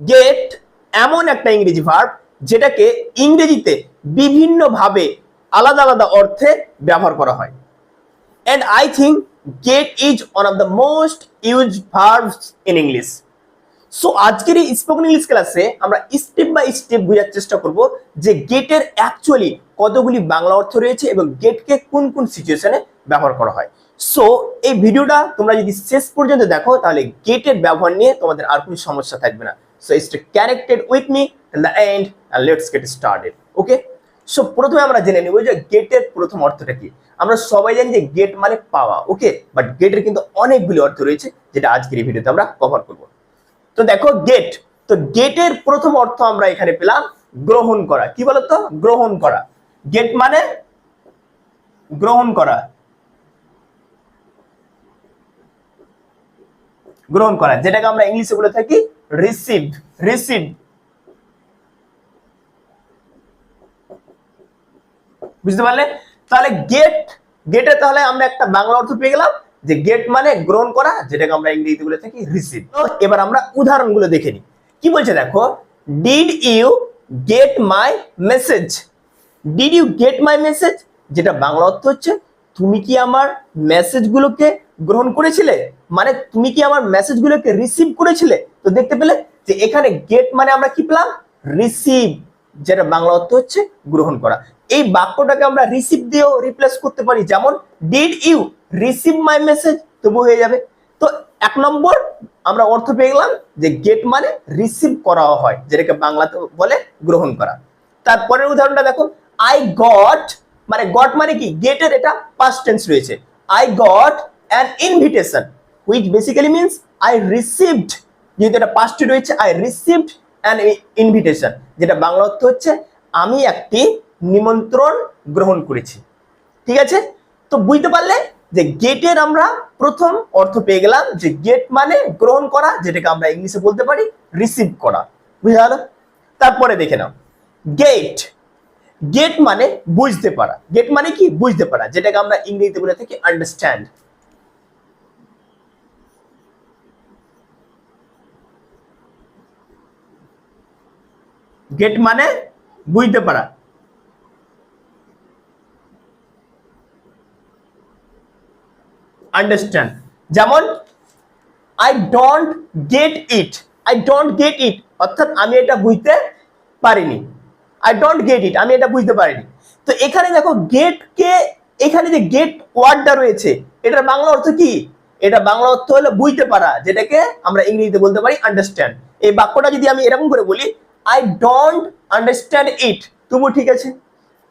Gate এমন একটা ইংরেজি ভার্ব যেটাকে ইংরেজিতে বিভিন্নভাবে আলাদা আলাদা অর্থে ব্যবহার করা হয়। And I think get is one of the most use verbs in English so আজকের এই স্পোকেন ইংলিশ ক্লাসে আমরা স্টেপ বাই স্টেপ বোঝার চেষ্টা করব যে গেটের অ্যাকচুয়ালি কতগুলি বাংলা অর্থ রয়েছে এবং গেটকে কোন কোন সিচুয়েশনে ব্যবহার করা হয়। সো এই ভিডিওটা তোমরা যদি শেষ পর্যন্ত দেখো, তাহলে গেটের ব্যবহার নিয়ে তোমাদের আর কোনো সমস্যা থাকবে না। With me at the end and let's get started okay so প্রথমে আমরা জেনে নিব যে গেটের প্রথম অর্থটা কি। আমরা সবাই জানি যে গেট মানে পাওয়া ওকে বাট গেটের কিন্তু অনেকগুলি অর্থ রয়েছে, যেটা আজকের এই ভিডিওতে আমরা কভার করব। তো দেখো গেট তো গেটের প্রথম অর্থ আমরা এখানে পেলাম গ্রহণ করা। কি বলতো? গ্রহণ করা। গেট মানে গ্রহণ করা। গ্রহণ করা, যেটাকে আমরা ইংলিশে বলে থাকি রিসিভ রিসিভ বুঝতে পারলে? তাহলে গেট গেটে তাহলে আমরা একটা বাংলা অর্থ পেয়ে গেলাম যে গেট মানে গ্রহণ করা, যেটাকে আমরা ইংরেজিতে বলে থাকি রিসিভ এবার আমরা উদাহরণগুলো দেখে নিই। কি বলছে দেখো? Did you get my message did you get my message যেটা বাংলা অর্থ হচ্ছে, তুমি কি আমার মেসেজগুলোকে গ্রহণ করেছিলে? মানে তুমি কি আমার মেসেজগুলোকে রিসিভ করেছিলে? তো দেখতে পেলে যে এখানে গেট মানে আমরা কি পেলাম? রিসিভ যেটা বাংলা অর্থ হচ্ছে গ্রহণ করা। এই বাক্যটাকে আমরা রিসিভ দিয়েও রিপ্লেস করতে পারি। যেমন did you receive my message তবু হয়ে যাবে। তো এক নম্বর আমরা অর্থ পেয়ে গেলাম যে গেট মানে রিসিভ করা হয়, যেটাকে বাংলাতে বলে গ্রহণ করা। তারপরের উদাহরণটা দেখো। আই গট মানে গট মানে কি? গেটের এটা পাস্ট টেন্স রয়েছে। I got an invitation which basically means I received যেহেতু এটা পাস্টে রয়েছে আই রিসিভড অ্যান ইনভিটেশন যেটা বাংলা অর্থ হচ্ছে, আমি একটি নিমন্ত্রণ গ্রহণ করেছি। ঠিক আছে? তো বুঝতে পারলে যে গেটের আমরা প্রথম অর্থ পেয়ে গেলাম যে গেট মানে গ্রহণ করা, যেটাকে আমরা ইংলিশে বলতে পারি রিসিভ করা। বুঝা গেল? তারপরে দেখে নাও। গেট গেট মানে বুঝতে পারা। গেট মানে কি? বুঝতে পারা, যেটাকে আমরা ইংরেজিতে বলে থাকি আন্ডারস্ট্যান্ড গেট মানে বুঝতে পারা। আন্ডারস্ট্যান্ড যেমন I don't get it I don't get it অর্থাৎ আমি এটা বুঝতে পারিনি। আই ডোন্ট গেট ইট আমি এটা বুঝতে পারিনি। তো এখানে দেখো গেট কে, এখানে যে গেট ওয়ার্ডটা রয়েছে, এটার বাংলা অর্থ কি? এটা বাংলা অর্থ হলো বুঝতে পারা, যেটাকে আমরা ইংরেজিতে বলতে পারি আন্ডারস্ট্যান্ড এই বাক্যটা যদি আমি এরকম করে বলি আই ডোন্ট আন্ডারস্ট্যান্ড ইট তবু ঠিক আছে।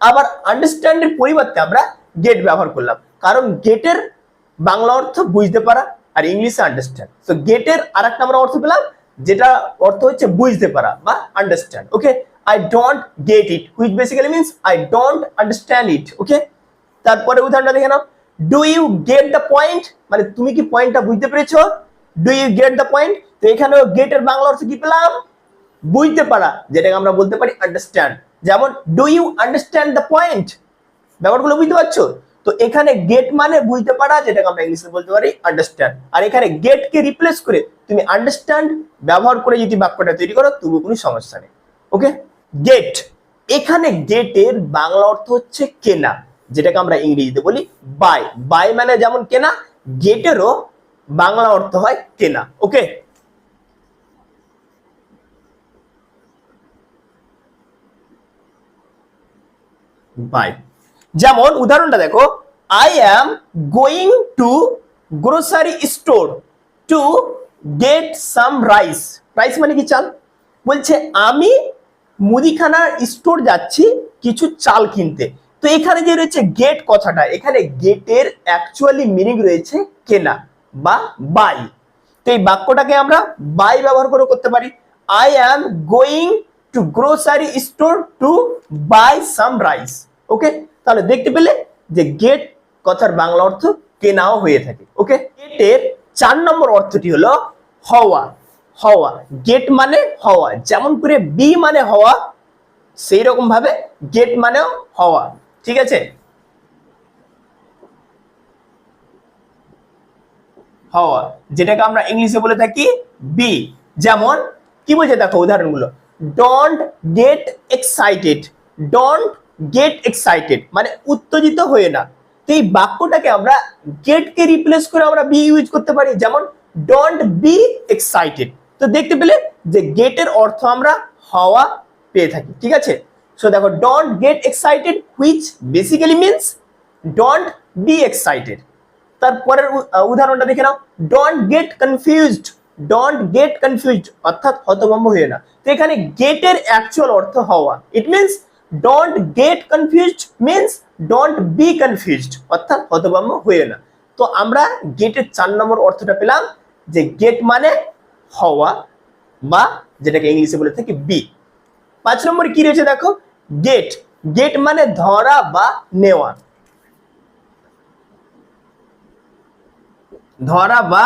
আবার আন্ডারস্ট্যান্ডের পরিবর্তে আমরা গেট ব্যবহার করলাম। কারণ গেটের বাংলা অর্থ বুঝতে পারা আর ইংলিশে আন্ডারস্ট্যান্ড তো গেটের আর একটা আমরা অর্থ পেলাম, যেটা অর্থ হচ্ছে বুঝতে পারা বা understand okay I don't get it which basically means I don't understand it okay তারপরে উদাহরণটা দেখে নাও। Do you get the point মানে তুমি কি পয়েন্টটা বুঝতে পেরেছ? Do you get the point তো এখানেও গেটের বাংলা অর্থ কি পেলাম? বুঝতে পারা, যেটাকে আমরা বলতে পারি আন্ডারস্ট্যান্ড যেমন do you understand the point ব্যাপারগুলো বুঝতে পারছ? তো এখানে গেট মানে বুঝতে পারা, যেটাকে আমরা ইংলিশে বলতে পারি আন্ডারস্ট্যান্ড আর এখানে গেটকে রিপ্লেস করে তুমি আন্ডারস্ট্যান্ড ব্যবহার করে যদি বাক্যটা তৈরি করো তবু কোনো সমস্যা নেই। ওকে গেট এখানে গেটের বাংলা অর্থ হচ্ছে কেনা, যেটাকে আমরা ইংরেজিতে বলি বাই বাই মানে যেমন কেনা গেটেরও বাংলা অর্থ হয় কেনা। ওকে বাই যেমন, উদাহরণটা দেখো I am going to grocery store to get some rice rice মানে কি চাল? বলছে, আমি মুদিখানার স্টোর যাচ্ছি কিছু চাল কিনতে। তো এখানে যে রয়েছে গেট কথাটা, এখানে গেটের অ্যাকচুয়ালি মিনিং রয়েছে কেনা বা বাই তো এই বাক্যটাকে আমরা বাই ব্যবহার করে করতে পারি। I am going to grocery store to buy some rice okay তাহলে দেখতে পেলে যে গেট কথার বাংলা অর্থ কেনাও হয়ে থাকে। ওকে গেটের চার নম্বর অর্থটি হলো হওয়া। হওয়া। গেট মানে হওয়া। যেমন করে বি মানে হওয়া সেই রকম ভাবে গেট মানেও হওয়া। ঠিক আছে? হওয়া। যেটাকে আমরা ইংলিশে বলে থাকি বি যেমন, কি বলছে দেখো উদাহরণগুলো? Don't get excited don't get excited মানে উত্তেজিত হয়ে না। তো এই বাক্যটাকে আমরা গেটকে রিপ্লেস করে আমরা বি ইউজ করতে পারি। যেমন ডোন্ট বি এক্সাইটেড তো দেখতে পেলে যে গেটের অর্থ আমরা হওয়া পেয়ে থাকি। ঠিক আছে? সো দেখো don't get excited which basically means don't be excited তারপরের উদাহরণটা দেখে নাও। Don't get confused don't get confused অর্থাৎ হতভম্ব হয়ে না। তো এখানে গেটের অ্যাকচুয়াল অর্থ হওয়া। It means don't get confused means don't B confused অর্থাৎ হতভম্ব হয়ে না। তো আমরা গেটের চার নম্বর অর্থটা পেলাম যে গেট মানে হওয়া বা যেটাকে ইংলিশে বলে থাকি বি পাঁচ নম্বর কি রয়েছে দেখো? গেট গেট মানে ধরা বা নেওয়া। ধরা বা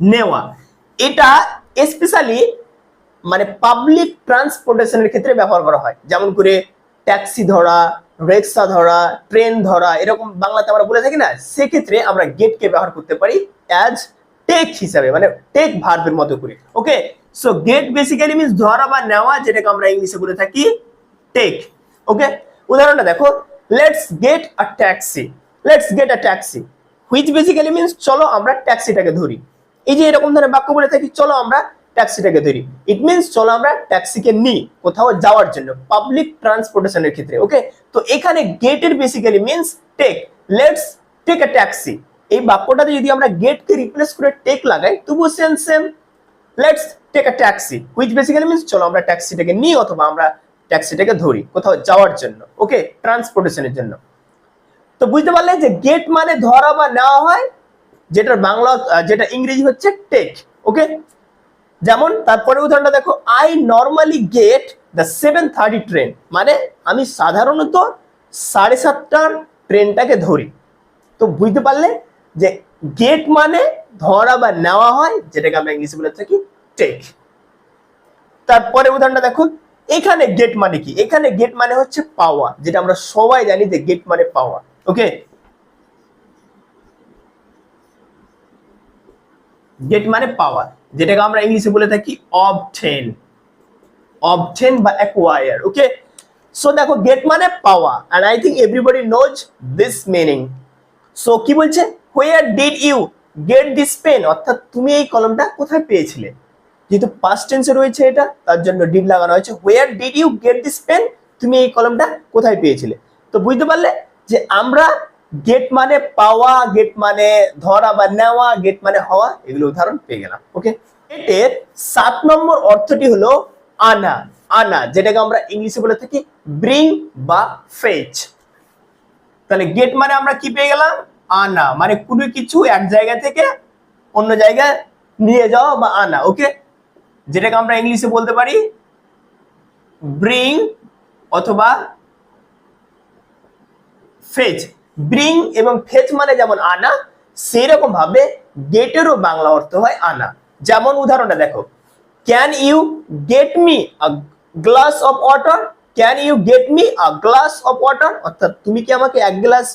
নেওয়া। এটা স্পেশালি মানে পাবলিক ট্রান্সপোর্টেশনের ক্ষেত্রে ব্যবহার করা হয়। যেমন করে ট্যাক্সি ধরা রিক্সা ধরা ট্রেন ধরা, এরকম বাংলাতে আমরা বলে থাকি না, সেক্ষেত্রে আমরা গেটকে ব্যবহার করতে পারি অ্যাজ টেক হিসাবে মানে টেক ভার্বের মতো করে। Okay so get basically means ধরা বা নেওয়া, যেটাকে আমরা ইংলিশে বলে থাকি টেক ওকে উদাহরণটা দেখো let's get a taxi let's get a taxi which basically means চলো আমরা ট্যাক্সিটাকে ধরি। এই যে এরকম ধরনের বাক্য বলে থাকি, চলো আমরা ট্যাক্সিটাকে ধরি। ইট মিনস চলো আমরা ট্যাক্সিকে নিই কোথাও যাওয়ার জন্য পাবলিক ট্রান্সপোর্টেশনের ক্ষেত্রে ওকে তো এখানে গেটের basically means take let's take a taxi এই বাক্যটাতে যদি আমরা গেটকে রিপ্লেস করে টেক লাগাই, তবুও same same let's take a taxi which basically means চলো আমরা ট্যাক্সিটাকে নিই অথবা আমরা ট্যাক্সিটাকে ধরি কোথাও যাওয়ার জন্য ওকে ট্রান্সপোর্টেশনের জন্য। তো বুঝতে পারলে যে গেট মানে ধরা বা নেওয়া হয় যেটার বাংলা যেটা ইংরেজি হচ্ছে টেক ওকে যেমন তারপরে উদাহরণটা দেখো I normally get the seven thirty train মানে আমি সাধারণত সাড়ে সাতটার ট্রেনটাকে ধরি। তো বুঝতে পারলে যে গেট মানে ধরা বা নেওয়া হয়, যেটাকে আমরা ইংলিশে বলে থাকি টেক তারপরে উদাহরণটা দেখো, এখানে গেট মানে কি? এখানে গেট মানে হচ্ছে পাওয়া যেটা আমরা সবাই জানি যে গেট মানে পাওয়া ওকে গেট মানে পাওয়া যেটাকে আমরা ইংলিশে বলে থাকি অবটেন অবটেন বা অ্যাকোয়ার ওকে সো দেখো গেট মানে পাওয়া and I think everybody knows this meaning so কি বলছে? Where did you get this pen অর্থাৎ তুমি এই কলমটা কোথায় পেয়েছিলে? যেহেতু পাস্ট টেন্সে রয়েছে এটা, তার জন্য ডিড লাগানো হয়েছে। Where did you get this pen তুমি এই কলমটা কোথায় পেয়েছিলে? তো বুঝতে পারলে যে আমরা গেট মানে পাওয়া গেট মানে ধরা বা নেওয়া গেট মানে হওয়া, এগুলো উদাহরণ পেয়ে গেলাম ওকে গেটের সাত নম্বর অর্থটি হলো আনা আনা, যেটাকে আমরা ইংলিশে বলে থাকি ব্রিং বা ফেচ তাহলে গেট মানে আমরা কি পেয়ে গেলাম? আনা মানে কোনো কিছু এক জায়গা থেকে অন্য জায়গায় নিয়ে যাওয়া বা আনা ওকে যেটাকে আমরা ইংলিশে বলতে পারি ব্রিং অথবা ফেচ ব্রিং এবং ফেচ মানে যেমন আনা সেই রকম ভাবে গেটেরও বাংলা অর্থ হয় আনা। যেমন উদাহরণটা দেখো can you get me glass of water can you get me a glass of water অর্থাৎ তুমি কি আমাকে এক গ্লাস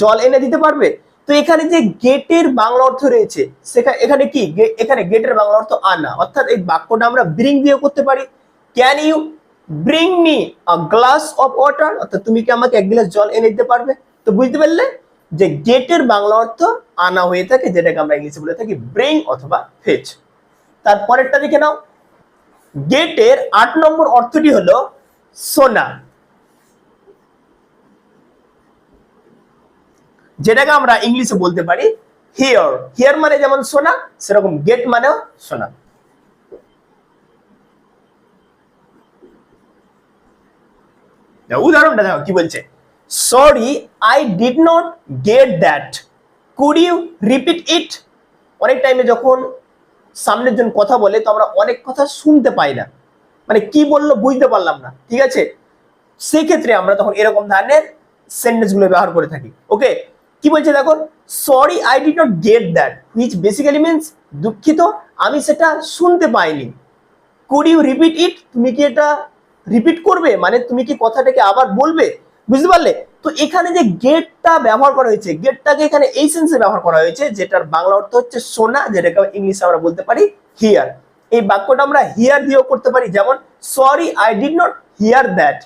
জল এনে দিতে পারবে? তো এখানে যে গেটের বাংলা অর্থ রয়েছে সেখানে এখানে কি? এখানে গেটের বাংলা অর্থ আনা। অর্থাৎ এই বাক্যটা আমরা ব্রিং দিয়ে করতে পারি। Can you bring me a glass of water অর্থাৎ তুমি কি আমাকে এক গ্লাস জল এনে দিতে পারবে? তো বুঝতে পারলে যে গেটের বাংলা অর্থ আনা হয়ে থাকে, যেটাকে আমরা ইংলিশে বলে থাকি ব্রিং অথবা ফেচ তারপরেরটা দেখে নাও। গেটের আট নম্বর অর্থটি হলো সোনা। যেটাকে আমরা ইংলিশে বলতে পারি হিয়ার। হিয়ার মানে যেমন সোনা, সেরকম গেট মানেও সোনা। উদাহরণটা দেখো কি বলছে? Sorry I did not get that could you repeat it অনেক টাইমে যখন সামনের জন কথা বলে, তো আমরা অনেক কথা শুনতে পাই না। মানে কি বলল বুঝতে পারলাম না। ঠিক আছে? সেক্ষেত্রে আমরা তখন এরকম ধরনের সেন্টেন্সগুলো ব্যবহার করে থাকি। ওকে কি বলছে দেখো sorry I did not get that which basically means দুঃখিত, আমি সেটা শুনতে পাইনি। কুড ইউ রিপিট ইট তুমি কি এটা রিপিট করবে? মানে তুমি কি কথাটাকে আবার বলবে? বুঝতে পারলে? তো এখানে যে গেটটা ব্যবহার করা হয়েছে গেটটাকে এখানে এই সেন্সে ব্যবহার করা হয়েছে, যেটার বাংলা অর্থ হচ্ছে সোনা, যেটাকে ইংলিশে আমরা বলতে পারি হিয়ার এই বাক্যটা আমরা হিয়ার দিয়েও করতে পারি, যেমন sorry I did not hear that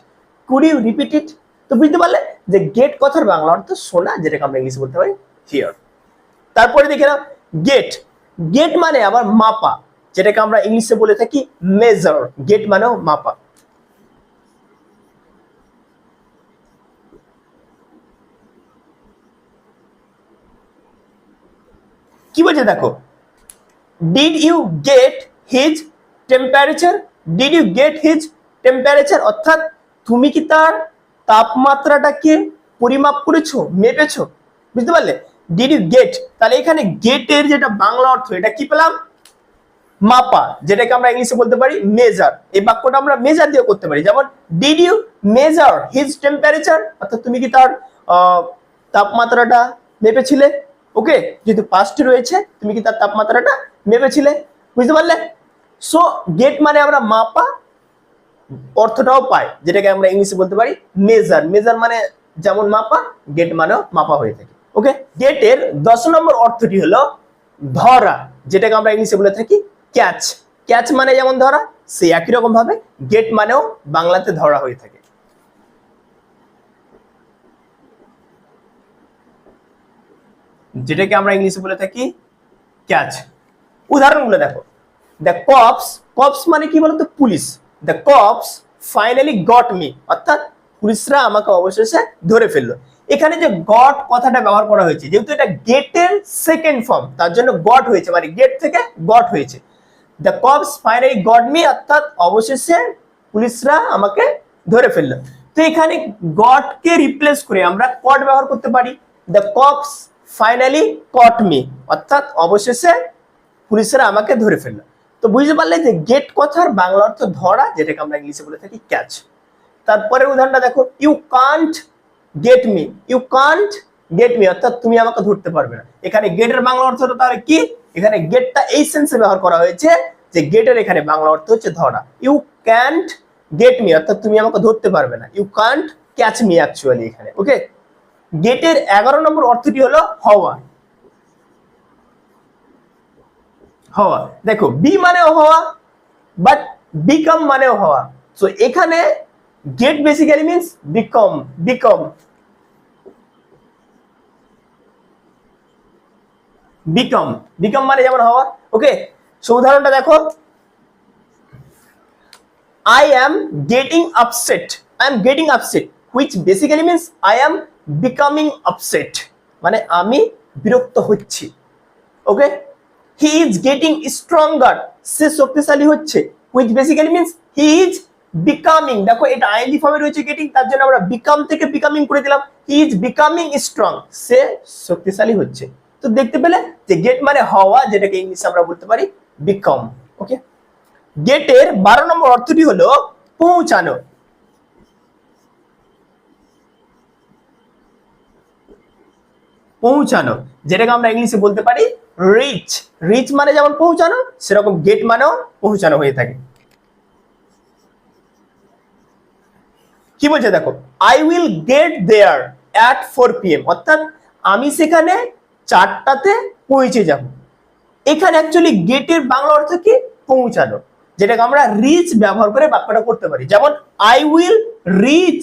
could you repeat it তো বুঝতে পারলে? যে গেট কথার বাংলা অর্থ সোনা, যেটাকে আমরা ইংলিশে বলতে পারি হিয়ার তারপরে দেখে নাও গেট গেট মানে আবার মাপা, যেটাকে আমরা ইংলিশে বলে থাকি মেজার গেট মানেও মাপা। কি বলছে দেখো? Did you get his temperature did you get his temperature অর্থাৎ তুমি কি তার তাপমাত্রাটাকে পরিমাপ করেছ, মেপেছো? বুঝতে পারলে? ডিড ইউ গেট তাহলে এখানে গেটের যেটা বাংলা অর্থ, এটা কি পেলাম? মাপা, যেটাকে আমরা ইংলিশে বলতে পারি মেজার এই বাক্যটা আমরা মেজার দিয়ে করতে পারি। যেমন did you measure his temperature অর্থাৎ তুমি কি তার তাপমাত্রাটা মেপেছিলে? ওকে? যেহেতু পাস্ট রয়েছে, তুমি কি তার তাপমাত্রাটা মেপেছিলে? বুঝতে পারলে? সো গেট মানে আমরা মাপা, অর্থটাও পাই, যেটাকে আমরা ইংলিশে বলতে পারি মেজার মেজার মানে যেমন মাপা গেট মানেও মাপা হয়ে থাকে, ওকে? গেটের দশ নম্বর অর্থটি হলো ধরা, যেটাকে আমরা ইংলিশে বলে থাকি ক্যাচ ক্যাচ মানে যেমন ধরা, সেই একই রকম ভাবে গেট মানেও বাংলাতে ধরা হয়ে থাকে। যেটাকে আমরা ইংলিশে বলে থাকি ক্যাচ উদাহরণগুলো দেখো। দ্য কপস কপস মানে কি বলতো? Police. The cops finally got me অর্থাৎ পুলিশরা আমাকে অবশেষে ধরে ফেলল। এখানে যে গট কথাটা ব্যবহার করা হয়েছে, যেহেতু এটা গেটের সেকেন্ড ফর্ম তার জন্য গট হয়েছে মানে গেট থেকে গট হয়েছে। The cops finally got me অর্থাৎ অবশেষে পুলিশরা আমাকে ধরে ফেলল। তো এখানে গটকে রিপ্লেস করে আমরা কট ব্যবহার করতে পারি। The cops finally caught me অর্থাৎ অবশেষে পুলিশেরা আমাকে ধরে ফেলল। তো বুঝতে পারলে যে গেট কথার বাংলা অর্থ ধরা, যেটাকে আমরা ইংলিশে বলে থাকি ক্যাচ তারপরে উদাহরণটা দেখো you can't get me you can't get me অর্থাৎ তুমি আমাকে ধরতে পারবে না। এখানে গেটের বাংলা অর্থটা তাহলে কি? এখানে গেটটা এই সেন্সে ব্যবহার করা হয়েছে যে গেটের এখানে বাংলা অর্থ হচ্ছে ধরা। ইউ ক্যান্ট গেট মি অর্থাৎ তুমি আমাকে ধরতে পারবে না। You can't catch me actually এখানে ওকে গেটের এগারো নম্বর অর্থটি হলো হওয়া। হওয়া। দেখো বি মানেও হওয়া বাট বিকাম মানেও হওয়া। সো এখানে get basically means become become become become মানে যেমন হওয়া। ওকে সো উদাহরণটা দেখো। I am getting upset. I am getting upset, which basically means I am becoming upset. মানে আমি বিরক্ত হচ্ছি okay he is getting stronger সে শক্তিশালী হচ্ছে, which basically means he is becoming, দেখো এটা আইএনজি ফর্মে রয়েছে গেটিং তার জন্য আমরা বিকাম থেকে বিকামিং করে দিলাম হি ইজ বিকামিং স্ট্রং সে শক্তিশালী হচ্ছে তো দেখতে পেলে যে গেট মানে হওয়া, যেটাকে ইংলিশে আমরা বলতে পারি বিকম ওকে গেটের বারো নম্বর অর্থটি হলো পৌঁছানো পৌঁছানো। যেটাকে আমরা ইংলিশে বলতে পারি রিচ রিচ মানে যেমন পৌঁছানো, সেরকম গেট মানেও পৌঁছানো হয়ে থাকে। কি বলছে দেখো? I will get there at four PM অর্থাৎ আমি সেখানে চারটাতে পৌঁছে যাব। এখানে অ্যাকচুয়ালি গেটের বাংলা অর্থ কি? পৌঁছানো। যেটাকে আমরা রিচ ব্যবহার করে বাক্যটা করতে পারি। যেমন I will reach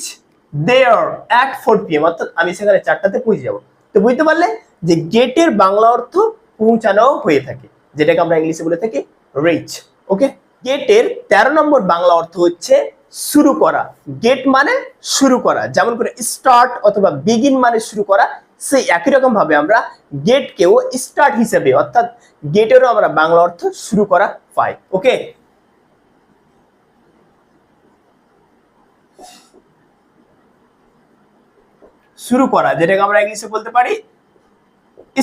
there at four PM অর্থাৎ আমি সেখানে চারটাতে পৌঁছে যাব। তো বুঝতে পারলে যে গেটের বাংলা অর্থ পৌঁছানো হয়ে থাকে, যেটাকে আমরা ইংলিশে বলে থাকি রিচ ওকে গেটের তেরো নম্বর বাংলা অর্থ হচ্ছে শুরু করা গেট মানে শুরু করা, যেমন করে স্টার্ট অথবা বিগিন মানে শুরু করা, সেই একই রকম ভাবে আমরা গেটকেও স্টার্ট হিসেবে, অর্থাৎ গেটেরও আমরা বাংলা অর্থ শুরু করা পাই ওকে শুরু করা, যেটাকে আমরা ইংলিশে বলতে পারি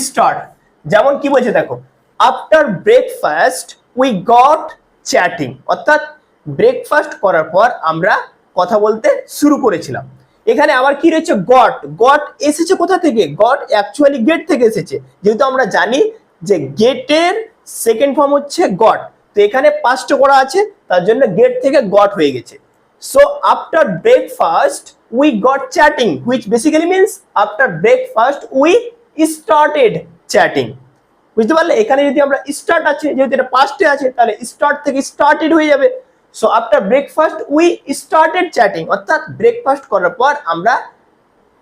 স্টার্ট যেমন কি বলছে দেখো after breakfast we got chatting অর্থাৎ ব্রেকফাস্ট করার পর আমরা কথা বলতে শুরু করেছিলাম। এখানে আবার কি রয়েছে? গট গট এসেছে কোথা থেকে? গট অ্যাকচুয়ালি গেট থেকে এসেছে। যেহেতু আমরা জানি যে গেটের সেকেন্ড ফর্ম হচ্ছে গট তো এখানে পাঁচটা করা আছে, তার জন্য গেট থেকে গট হয়ে গেছে। So after breakfast we got chatting which basically means after breakfast we started chatting বুঝতে পারলে? এখানে যদি আমরা স্টার্ট আছে, যেহেতু এটা পাস্টে আছে, তাহলে স্টার্ট থেকে স্টার্টেড হয়ে যাবে। So after breakfast we started chatting অর্থাৎ ব্রেকফাস্ট করার পর আমরা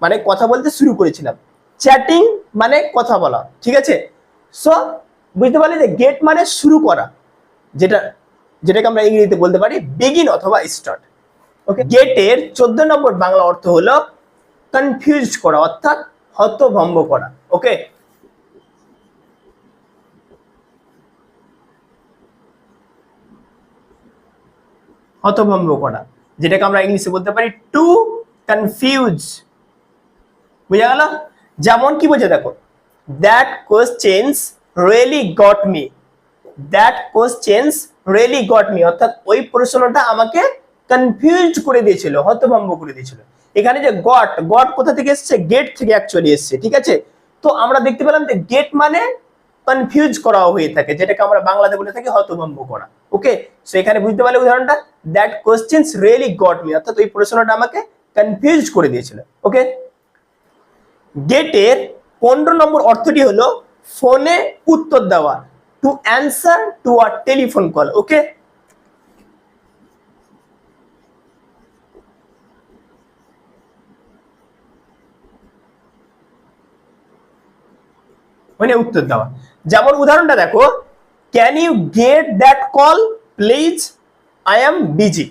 মানে কথা বলতে শুরু করেছিলাম। চ্যাটিং মানে কথা বলা, ঠিক আছে? সো বুঝতে পারলে যে গেট মানে শুরু করা, যেটা, যেটাকে আমরা ইংরেজিতে বলতে পারি বিগিন অথবা স্টার্ট গেটের চোদ্দ নম্বর বাংলা অর্থ হলো কনফিউজ করা, অর্থাৎ হতভম্ব করা ওকে হতভম্ব করা, যেটাকে আমরা ইংলিশে বলতে পারি টু কনফিউজ বুঝা গেল? যেমন কি বলছে দেখো that questions really got me that questions really got me অর্থাৎ ওই প্রশ্নটা আমাকে কনফিউজ করে দিয়েছিল, হতভম্ব করে দিয়েছিল। এখানে যে গট গট কোথা থেকে এসছে? গেট থেকে অ্যাকচুয়ালি এসছে, ঠিক আছে? তো আমরা দেখতে পেলাম যে গেট মানে কনফিউজ করা হয়ে থাকে, যেটাকে আমরা বাংলাতে বলে থাকি হতভম্ব করা। ওকে সো এখানে বুঝতে পারলে উদাহরণটা? That questions really got me অর্থাৎ ওই প্রশ্নটা আমাকে কনফিউজ করে দিয়েছিল। ওকে গেটের পনেরো নম্বর অর্থটি হলো ফোনে উত্তর দেওয়া to answer to a telephone call okay ফোনে উত্তর দেওয়া। যেমন উদাহরণটা দেখো can you get that call please I am busy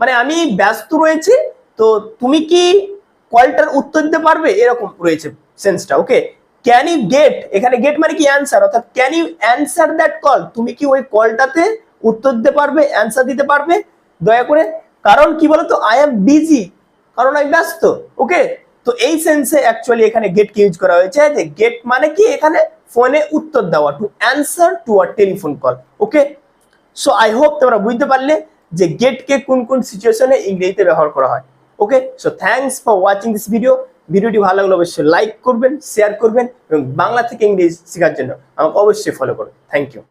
মানে আমি ব্যস্ত রয়েছি, তো তুমি কি কলটার উত্তর দিতে পারবে? এরকম রয়েছে সেন্সটা ওকে ক্যান ইউ গেট এখানে গেট মানে কি অ্যান্সার অর্থাৎ can you answer that call তুমি কি ওই কলটাতে উত্তর দিতে পারবে অ্যান্সার দিতে পারবে? দয়া করে, কারণ কি বলতো? আই এম বিজি কারণ আমি ব্যস্ত ওকে তো এই সেন্সে অ্যাকচুয়ালি এখানে গেট কে ইউজ করা হয়েছে? যে গেট মানে কি? এখানে ফোনে উত্তর দেওয়া to answer to a telephone call okay so I hope তোমরা বুঝতে পারলে যে গেটকে কোন কোন সিচুয়েশনে ইংরেজিতে ব্যবহার করা হয় okay so thanks for watching this video ভিডিওটি ভালো লাগলে অবশ্যই লাইক করবেন শেয়ার করবেন এবং বাংলা থেকে ইংরেজি শেখার জন্য আমাকে অবশ্যই ফলো করবেন থ্যাংক ইউ